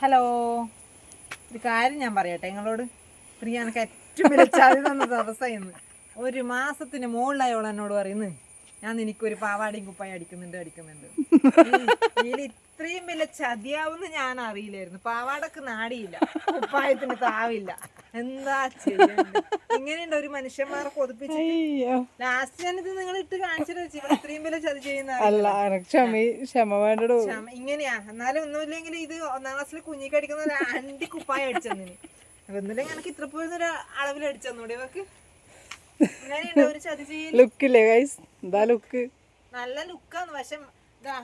Hello. ഒരു കാര്യം ഞാൻ പറയട്ടെ നിങ്ങളോട്? പ്രിയ എനിക്ക് ഏറ്റവും ചതി തന്ന ദിവസമായിരുന്നു ഒരു മാസത്തിന് മുകളിലായി അവൾ എന്നോട് പറയുന്നു. ഞാൻ എനിക്കൊരു പാവാടിയും കുപ്പായി അടിക്കുന്നുണ്ട് അടിക്കുന്നുണ്ട്. ഇതിൽ ഇത്രയും വലിയ ചതിയാവുന്ന് ഞാൻ അറിയില്ലായിരുന്നു. പാവാടക്ക് നാടിയില്ല കുപ്പായത്തിന് താവില്ല. എന്താ ഇങ്ങനെയുണ്ട് ഒരു മനുഷ്യന്മാരെ കൊതിപ്പിച്ച് ലാസ്റ്റ് ഞാനിത് നിങ്ങൾ ഇട്ട് കാണിച്ചിട്ട് ഇവിടെ ഇത്രയും വില ചതി ചെയ്യുന്ന അല്ല ക്ഷമ ക്ഷമ വേണ്ടടോ. ഇങ്ങനെയാ. എന്നാലും ഒന്നുമില്ലെങ്കിൽ ഇത് ഒന്നാം ക്ലാസ്സിൽ കുഞ്ഞിക്ക് അടിക്കുന്ന ഒരു അണ്ടി കുപ്പായ അടിച്ചെന്നിന് ഒന്നുമില്ലെങ്കിൽ എനിക്ക് ഇത്ര പോയിരുന്ന ഒരു അളവിൽ അടിച്ചെന്നൂടെ ഇവക്ക്? ഇങ്ങനെയുണ്ട് ഒരു ചതി ചെയ്യൽ ലുക്കില്ലേ ഗൈസ് എന്താ ലുക്ക് നല്ല ലുക്കാന്ന് പക്ഷെ ഇതാ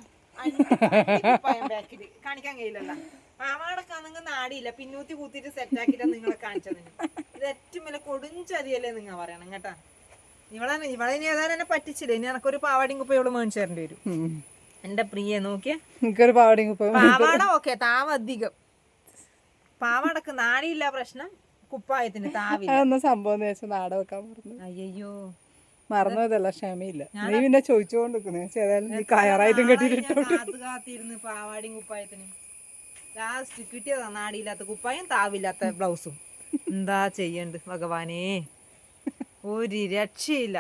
കാണിക്കാൻ കഴിയില്ലല്ലോ. പാവാടക്കാണെങ്കിൽ നാടിയില്ല. പിന്നൂത്തി കൂത്തിട്ട് സെറ്റ് ആക്കിട്ടാ നിങ്ങളെ കാണിച്ചത് ഇത് ഏറ്റവും വലിയ കൊടുഞ്ചതിയല്ലേ നിങ്ങൾ പറയണം കേട്ടാ. ഇവളെ ഇവളെ ഇനി ഏതായാലും എന്നെ പറ്റിച്ചില്ല? ഇനി എനക്കൊരു പാവാടിയും കുപ്പ ഇവിടെ മേടിച്ചു തരേണ്ടി വരും. എന്റെ പ്രിയ നോക്കിയ. എനിക്കൊരു പാവാട ഓക്കെ താവ് അധികം. പാവാടക്ക് നാടിയില്ല പ്രശ്നം കുപ്പായത്തിന് താവില്ല. സംഭവം നാട വെക്കാൻ പറഞ്ഞു അയ്യോ മറന്നതല്ല ക്ഷമയില്ല. നീ പിന്നെ ചോദിച്ചുകൊണ്ടിരിക്കുന്നു ഏതായാലും നീ കയറായിട്ടും കെട്ടിട്ട് കാത്തു കാത്തിരുന്ന് പാവാടിയും കുപ്പായത്തിന്. ലാസ്റ്റ് കിട്ടിയതാ നാടിയില്ലാത്ത കുപ്പായം താവില്ലാത്ത ബ്ലൗസും. എന്താ ചെയ്യണ്ട് ഭഗവാനേ? ഒരു രക്ഷയില്ല.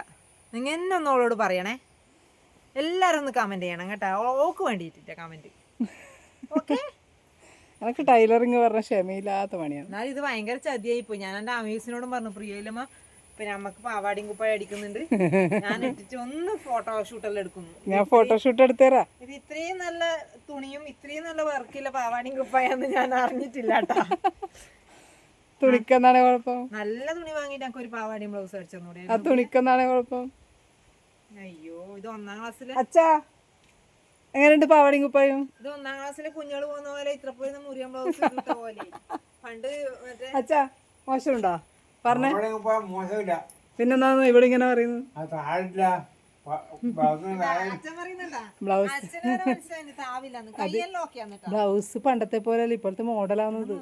നിങ്ങൾ എന്നെ ഒന്ന് അവളോട് പറയണേ. എല്ലാരും ഒന്ന് കമന്റ് ചെയ്യണം കേട്ടോ. ഓക്ക് വേണ്ടിയിട്ടില്ല കമന്റ് ഓക്കെ? എനിക്ക് ടൈലറിങ് പറഞ്ഞ ക്ഷമയില്ലാത്ത പണിയാണ്. എന്നാലും ഇത് ഭയങ്കര ചതിയായി പോയി ഞാൻ എന്റെ അമീസിനോടും പറഞ്ഞു പ്രിയയിലമ്മ പിന്നെ അമ്മയ്ക്ക് പാവാടിയും കുപ്പായം അടിക്കുന്നുണ്ട്. ഞാൻ ഇട്ടിട്ട് ഒന്ന് ഫോട്ടോ ഷൂട്ടെല്ലാം എടുക്കുന്നു. ഞാൻ ഫോട്ടോഷൂട്ട് എടുത്തേരാ. ഇത് ഇത്രയും നല്ല തുണിയും ഇത്രയും നല്ല വർക്കില്ല പാവാടിയും കുപ്പായെന്ന് ഞാൻ അറിഞ്ഞിട്ടില്ല കേട്ടാ. തുണിക്കെന്താണ് കുഴപ്പം? നല്ല തുണി വാങ്ങിട്ട് ഞങ്ങൾക്ക് ഒരു പാവാടിയും ബ്ലൗസ് അടിച്ചെന്നൂടെ ആ തുണിക്കെന്നാണ് കുഴപ്പം? അയ്യോ ഇത് ഒന്നാം ക്ലാസ്സിലെ അച്ഛാ എങ്ങനെയുണ്ട് പാവാടിയും കുപ്പായും? ഇത് ഒന്നാം ക്ലാസ്സിലെ കുഞ്ഞുങ്ങൾ പോകുന്ന പോലെ ഇത്ര പോയി മുറിയൻ ബ്ലൗസ് പോലെ. പണ്ട് മറ്റേ അച്ഛാ മോശമുണ്ടോ? പറഞ്ഞേ. മോശമില്ല. പിന്നെന്താന്ന് ഇവിടെ ഇങ്ങനെ പറയുന്നത്? ബ്ലൗസ്. ബ്ലൗസ് പണ്ടത്തെ പോലെ അല്ല ഇപ്പോഴത്തെ മോഡലാവുന്നത്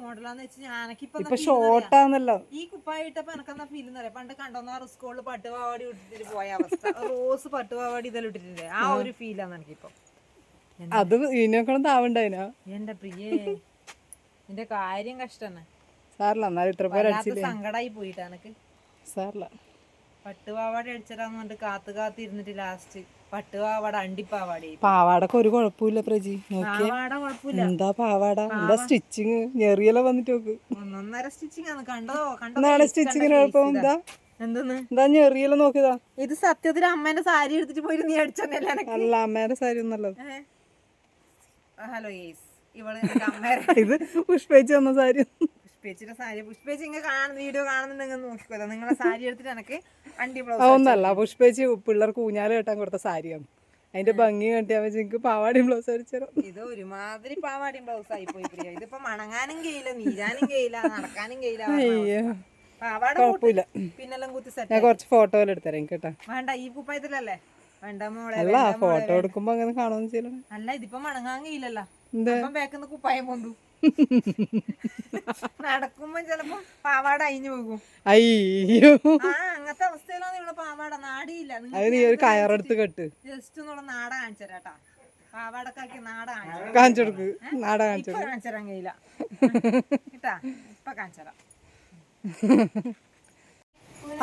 ഇപ്പൊ ഷോർട്ടാന്നല്ലോ ഈ കുപ്പായിട്ടപ്പോ ഫീൽ എന്ന് പറയാം പണ്ട് കണ്ടോന്നാറ് സ്കൂളിൽ പട്ടുപാവാടി ഇട്ടിട്ട് പോയ അവസ്ഥ. റോസ് പട്ടുപാവാടി ഇതെല്ലാം ഇട്ടിട്ടില്ലേ? ആ ഒരു ഫീലാണ് എനിക്കിപ്പോ. അത് ഇതിനൊക്കെ താവുണ്ടായിനാ? എന്റെ പ്രിയേ എന്റെ കാര്യം കഷ്ടന്നെ സാറില്ല എന്നാലും ഇത്ര പേര് വല്ലാത്ത അടിച്ചില്ലേ? സങ്കടായി പോയിട്ട് എനക്ക്. സാറില്ല. പട്ടുപാവാടി അടിച്ചതാന്ന് പറഞ്ഞിട്ട് കാത്തു കാത്ത് ഇരുന്നിട്ട് ലാസ്റ്റ് പട്ടുപാവാട അണ്ടിപ്പാവാടി. പാവാടക്ക് ഒരു കുഴപ്പമില്ല പ്രജി. നോക്കിയേ. എന്താ പാവാട? എന്താ സ്റ്റിച്ചിങ്? ഞെറിയെല്ലാം വന്നിട്ട് നോക്ക്. ഒന്നൊന്നര സ്റ്റിച്ചിങ് ആണ്. കണ്ടോ കണ്ടോ സ്റ്റിച്ചിങ്ങിന് കുഴപ്പം? എന്താ? എന്താ ഞെറിയെല്ലാം നോക്കിയതാ? ഇത് സത്യത്തിൽ അമ്മേന്റെ സാരി എടുത്തിട്ട് പോയി നീ അടിച്ചെന്നല്ലേ എനക്ക്? അല്ല അമ്മേടെ സാരി ഒന്നല്ല ഹലോ ഇത് പുഷ്പേച്ചി വന്ന സാരി. പുഷ്പേച്ചിയുടെ സാരി പുഷ്പേച്ചി ഇങ്ങനെ കാണുന്ന വീഡിയോ കാണുന്നുണ്ടെങ്കിൽ നോക്കിക്കോ നിങ്ങളെ സാരി എടുത്തിട്ട് എനിക്ക് വണ്ടി ബ്ലൗസ് അതൊന്നല്ല പുഷ്പേച്ചി പിള്ളേർക്ക് ഊഞ്ഞാൽ കെട്ടാൻ കൊടുത്ത സാരിയാണ്. അതിന്റെ ഭംഗി കണ്ടിയാ എനിക്ക് പാവാടി ബ്ലൗസ് അടിച്ചോ ഇത് ഒരുമാതിരി പാവാടി ബ്ലൗസ് ആയി പോയി പ്രിയ. ഇതിപ്പോ മണങ്ങാനും കഴിയില്ല നീരാനും കഴിയില്ല നടക്കാനും കഴിയില്ല അയ്യോ. പാവാട കുഴപ്പമില്ല. പിന്നെല്ലാം കുത്തി ഞാൻ സെറ്റ് കുറച്ച് ഫോട്ടോ എടുത്തരാം കേട്ടോ. വേണ്ട ഈ കുപ്പായത്തിലല്ലേ? വേണ്ട മോളെ അല്ല വേണ്ട മോളെ, ഫോട്ടോ എടുക്കുമ്പോ അങ്ങനെ കാണുമെന്ന് ചെയ്യണം അല്ല ഇതിപ്പോ മണങ്ങാൻ കഴിയില്ലല്ലോ. ബാക്കിന്ന് കുപ്പായം പൊന്തു. നടക്കുമ്പോ ചിലപ്പോ പാവാട അയിഞ്ഞു പോകും. അയ്യോ. ആ അങ്ങനത്തെ അവസ്ഥയിലാണ് ഇവിടെ പാവാട. നാടിയില്ല. അത് നീ ഒരു കയറെടുത്ത് കെട്ട്. ജസ്റ്റ് ഒന്നുള്ള നാട കാണിച്ചരാട്ടാ. പാവാടക്കാക്കി നാട കാണിച്ചെടുക്ക് നാട കാണിച്ചു കാണിച്ചരാൻ കഴിയില്ല കേട്ടാ ഇപ്പൊ കാണിച്ചരാം.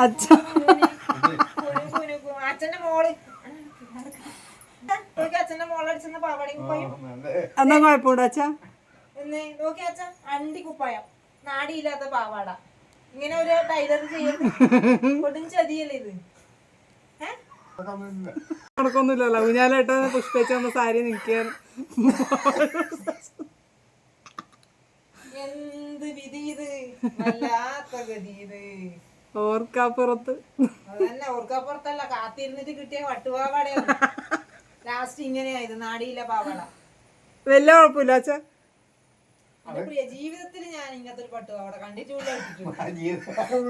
അച്ഛ. കുനു, കുനു, അച്ഛന്റെ മോൾ. അച്ഛന്റെ മോളടിച്ചെന്ന പാവാടയും പോയി. എന്നാ കുഴപ്പമുണ്ടോ അച്ഛാ? എന്ന് നോക്കി അച്ഛ അണ്ടി കുപ്പായം. നാടിയില്ലാത്ത പാവാട. ഇങ്ങനെ ഒരു ടൈലർ ചെയ്യും കൊടും ചതിയല്ലേ ഇത്? നടക്കൊന്നുമില്ലല്ലോ. ഊഞ്ഞാലേട്ട പുഷ്പേച്ച തന്ന സാരി നിൽക്കാൻ. എന്ത് വിധി ഇത്? വല്ലാത്ത ഗതി ഇത്. ഓർക്കാപ്പുറത്ത്. അതന്നെ ഓർക്കാപ്പുറത്തല്ല കാത്തിരുന്നിട്ട് കിട്ടിയ വട്ടുപാവാടയാണ്. ലാസ്റ്റ് ഇങ്ങനെയായത് നാടിയില്ല പാവാട. വലിയ കുഴപ്പമില്ല അച്ഛാ. ജീവിതത്തിൽ ഞാൻ ഇങ്ങനത്തെ ഒരു പട്ടുപാവാട കണ്ടിട്ടില്ല ഇട്ടിട്ടില്ല.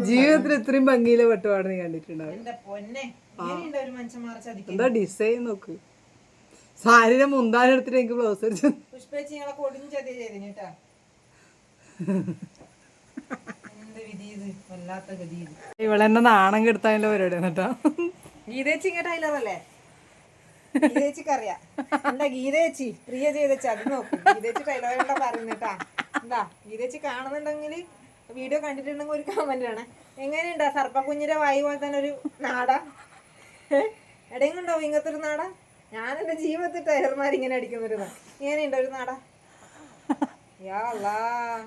ജീവിതത്തിൽ ഇത്രയും ഭംഗിയിലെ വെട്ടുപാട് നീ കണ്ടിട്ടുണ്ടാവും എന്റെ പൊന്നെ ഒരു എന്താ ഡിസൈൻ നോക്ക്. സാരിയുടെ മുന്താനെടുത്തിട്ട് എനിക്ക് ബ്ലൗസ് അടിച്ചു പുഷ്പേച്ചി ചതി ഇവളെന്നെ നാണം കെടുത്താനുള്ള പരിപാടി എന്നിട്ടാ ഗീതേച്ചി ടൈലർ അല്ലേ? ഗീതേച്ചിക്ക് അറിയാം എന്താ ഗീതേച്ചി? പ്രിയ ചെയ്തേച്ചി അത് നോക്കും. ഗീതേച്ചി ടൈലോയുടെ പറയുന്നേട്ടാ എന്താ ഗീതേച്ചി കാണുന്നുണ്ടെങ്കിൽ വീഡിയോ കണ്ടിട്ടുണ്ടെങ്കിൽ ഒരു കമന്റ് ആണ്. എങ്ങനെയുണ്ടാ സർപ്പക്കുഞ്ഞിന്റെ വായി പോലെ തന്നെ ഒരു നാട? എവിടെയെങ്കിലും ഇങ്ങനത്തെ ഒരു നാട? ഞാൻ എന്റെ ജീവിതത്തിൽ ടയർമാർ ഇങ്ങനെ അടിക്കുന്നൊരു ഇങ്ങനെയുണ്ടോ ഒരു നാട.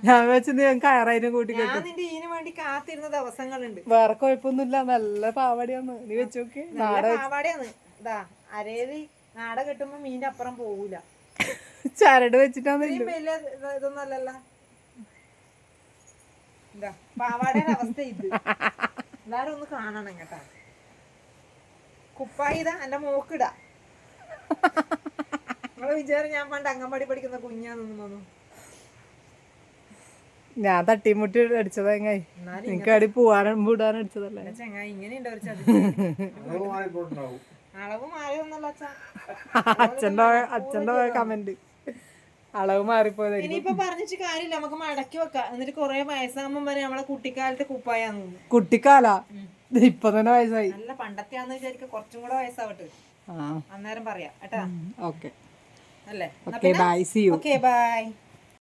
ഞാൻ വെച്ച് നീ കയറായിരുന്നു കൂട്ടി ഞാൻ നിന്റെ ഇതിനു വേണ്ടി കാത്തിരുന്ന ദിവസങ്ങളുണ്ട്. വേറെ കുഴപ്പമൊന്നുമില്ല. നല്ല പാവാടിയാന്ന് നീ വെച്ചോക്ക് പാവാടയാണ്. ഇതാ അരേൽ നാട കെട്ടുമ്പോ മീൻ അപ്പുറം പോകൂല ചരട് വെച്ചിട്ടാന്ന് വലിയ ഇത് ഇതൊന്നും അല്ലല്ല. പാവാടയുടെ അവസ്ഥ ഇത്. എല്ലാരും ഒന്ന് കാണണം കേട്ടാ. കുപ്പായി ഇതാ എന്റെ മോക്കിടാ നിങ്ങൾ വിചാരം ഞാൻ പണ്ട് അംഗൻവാടി പഠിക്കുന്ന കുഞ്ഞാന്നൊന്നും തോന്നുന്നു. ഞാൻ തട്ടിമുട്ടി അടിച്ചതാ എങ്ങായി? എന്നാലും നിനക്ക് അടി പോവാനും വിടാനും അടിച്ചതല്ലേ? ചെങ്ങായി ഇങ്ങനെയുണ്ട് ഒരു ചതി. അച്ഛന്റെ അച്ഛന്റെ കമന്റ് അളവ് മാറിപ്പോയതായിരിക്കും. ഇനിയിപ്പോ പറഞ്ഞിട്ട് കാര്യമില്ല നമുക്ക് മടക്കി വെക്കാം. എന്നിട്ട് കൊറേ വയസ്സാകുമ്പോ വരെ നമ്മളെ കുട്ടിക്കാലത്തെ കുപ്പായാന്ന് കുട്ടിക്കാല? ഇപ്പൊ തന്നെ വയസ്സായി. നല്ല പണ്ടത്തെയാന്ന് വിചാരിക്കും കുറച്ചും കൂടെ വയസ്സാവട്ടെ. അന്നേരം പറയാം കേട്ടാ? ഓക്കെ. അല്ലേ? Okay bye see you okay bye